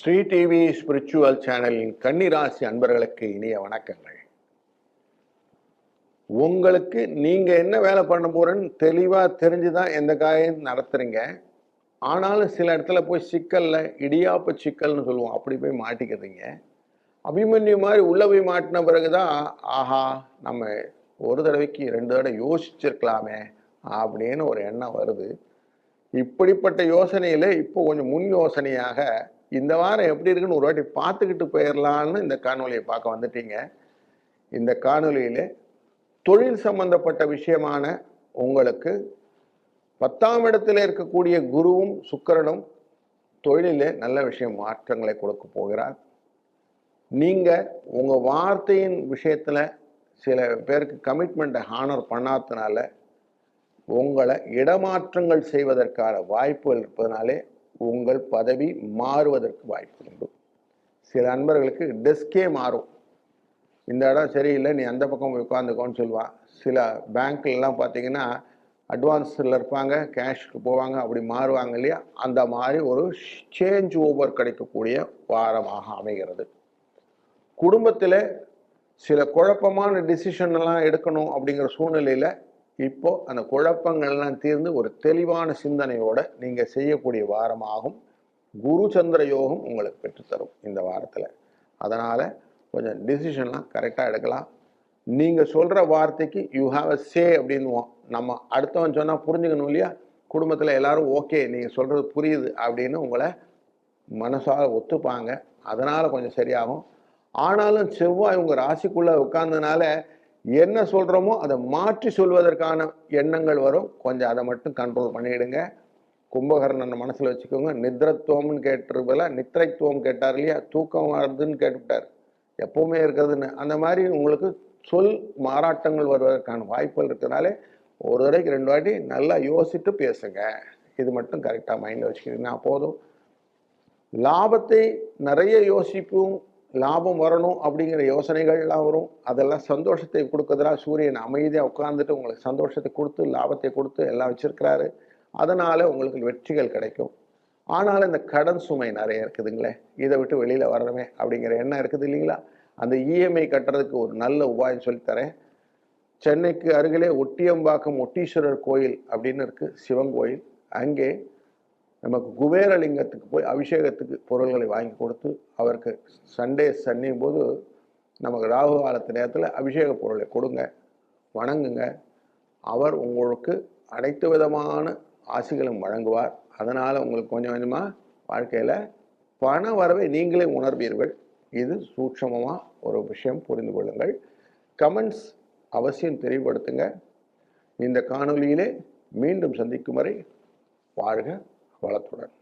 Sri TV spiritual சேனலின் கன்னிராசி அன்பர்களுக்கு இனிய வணக்கங்கள். உங்களுக்கு நீங்கள் என்ன வேலை பண்ண போகிறேன்னு தெளிவாக தெரிஞ்சு தான் எந்த காயம் நடத்துறீங்க. ஆனாலும் சில இடத்துல போய் சிக்கலில் இடியாப்ப சிக்கல்னு சொல்லுவோம். அப்படி போய் மாட்டிக்கிறீங்க அபிமன்யு மாதிரி உள்ளே போய் மாட்டின பிறகு தான் ஆஹா நம்ம ஒரு தடவைக்கு ரெண்டு தடவை யோசிச்சிருக்கலாமே அப்படின்னு ஒரு எண்ணம் வருது. இப்படிப்பட்ட யோசனையில் இப்போ கொஞ்சம் முன் யோசனையாக இந்த வாரம் எப்படி இருக்குன்னு ஒரு வாட்டி பார்த்துக்கிட்டு போயிடலான்னு இந்த காணொலியை பார்க்க வந்துட்டீங்க. இந்த காணொலியில் தொழில் சம்பந்தப்பட்ட விஷயமான உங்களுக்கு பத்தாம் இடத்துல இருக்கக்கூடிய குருவும் சுக்கரனும் தொழிலில் நல்ல விஷயம் மாற்றங்களை கொடுக்க போகிறார். நீங்கள் உங்கள் வார்த்தையின் விஷயத்தில் சில பேருக்கு கமிட்மெண்ட்டை ஹானர் பண்ணாததுனால உங்களை இடமாற்றங்கள் செய்வதற்கான வாய்ப்புகள் இருப்பதனாலே உங்கள் பதவி மாறுவதற்கு வாய்ப்பு உண்டு. சில அன்பர்களுக்கு டெஸ்கே மாறும். இந்த இடம் சரியில்லை நீ அந்த பக்கம் போய் உட்காந்துக்கோன்னு சொல்லுவான் சில பேங்க்லலாம் பார்த்தீங்கன்னா அட்வான்ஸில் இருப்பாங்க கேஷுக்கு போவாங்க அப்படி மாறுவாங்க இல்லையா? அந்த மாதிரி ஒரு சேஞ்ச் ஓவர் கிடைக்கக்கூடிய வாரமாக அமைகிறது. குடும்பத்தில் சில குழப்பமான டிசிஷன் எல்லாம் எடுக்கணும் அப்படிங்கிற சூழ்நிலையில் இப்போ அந்த குழப்பங்கள்லாம் தீர்ந்து ஒரு தெளிவான சிந்தனையோட நீங்கள் செய்யக்கூடிய வாரமாகும். குரு சந்திர யோகம் உங்களுக்கு பெற்றுத்தரும் இந்த வாரத்தில். அதனால் கொஞ்சம் டிசிஷன்லாம் கரெக்டாக எடுக்கலாம். நீங்கள் சொல்கிற வார்த்தைக்கு யூ ஹாவ் அ சே அப்படின்வோம் நம்ம அடுத்தவன் சொன்னால் புரிஞ்சுக்கணும் இல்லையா? குடும்பத்தில் எல்லாரும் ஓகே நீங்கள் சொல்கிறது புரியுது அப்படின்னு உங்களை மனசால் ஒத்துப்பாங்க. அதனால் கொஞ்சம் சரியாகும். ஆனாலும் செவ்வாய் உங்கள் ராசிக்குள்ளே உட்கார்ந்ததுனால என்ன சொல்கிறோமோ அதை மாற்றி சொல்வதற்கான எண்ணங்கள் வரும். கொஞ்சம் அதை மட்டும் கண்ட்ரோல் பண்ணிவிடுங்க கும்பகர்ணன் மனசில் வச்சுக்கோங்க. நித்ரத்துவம்னு கேட்டிருப்பல நித்திரைத்துவம் கேட்டார் இல்லையா? தூக்கம் வருதுன்னு கேட்டுவிட்டார். எப்பவுமே இருக்கிறதுன்னு. அந்த மாதிரி உங்களுக்கு சொல் மாறாட்டங்கள் வருவதற்கான வாய்ப்புகள் இருக்கிறதுனாலே ஒரு தடவைக்கு ரெண்டு வாட்டி நல்லா யோசித்து பேசுங்க. இது மட்டும் கரெக்டாக மைண்டில் வச்சுக்கிறீங்கன்னா போதும். லாபத்தை நிறைய யோசிப்பும். லாபம் வரணும் அப்படிங்கிற யோசனைகள்லாம் வரும். அதெல்லாம் சந்தோஷத்தை கொடுக்கறதுனா சூரியன் அமைதியாக உட்கார்ந்துட்டு உங்களுக்கு சந்தோஷத்தை கொடுத்து லாபத்தை கொடுத்து எல்லாம் வச்சுருக்கிறாரு. அதனால் உங்களுக்கு வெற்றிகள் கிடைக்கும். ஆனாலும் இந்த கடன் சுமை நிறைய இருக்குதுங்களே. இதை விட்டு வெளியில் வரணுமே அப்படிங்கிற எண்ணம் இருக்குது இல்லைங்களா? அந்த இஎம்ஐ கட்டுறதுக்கு ஒரு நல்ல உபாயம் சொல்லித்தரேன். சென்னைக்கு அருகிலே ஒட்டியம்பாக்கம் ஒட்டீஸ்வரர் கோயில் அப்படின்னு இருக்குது சிவன் கோயில். அங்கே நமக்கு குபேரலிங்கத்துக்கு போய் அபிஷேகத்துக்கு பொருள்களை வாங்கி கொடுத்து அவருக்கு சண்டே சன்னியும் போது நமக்கு ராகு காலத்து நேரத்தில் அபிஷேக பொருளை கொடுங்க வணங்குங்க. அவர் உங்களுக்கு அனைத்து விதமான ஆசைகளும் வழங்குவார். அதனால் உங்களுக்கு கொஞ்சம் கொஞ்சமாக வாழ்க்கையில் பண வரவை நீங்களே உணர்வீர்கள். இது சூட்சமமாக ஒரு விஷயம் புரிந்து கொள்ளுங்கள். கமெண்ட்ஸ் அவசியம் தெளிவுபடுத்துங்க. இந்த காணொளியிலே மீண்டும் சந்திக்கும் வரை வாழ்க வளத்துடன்.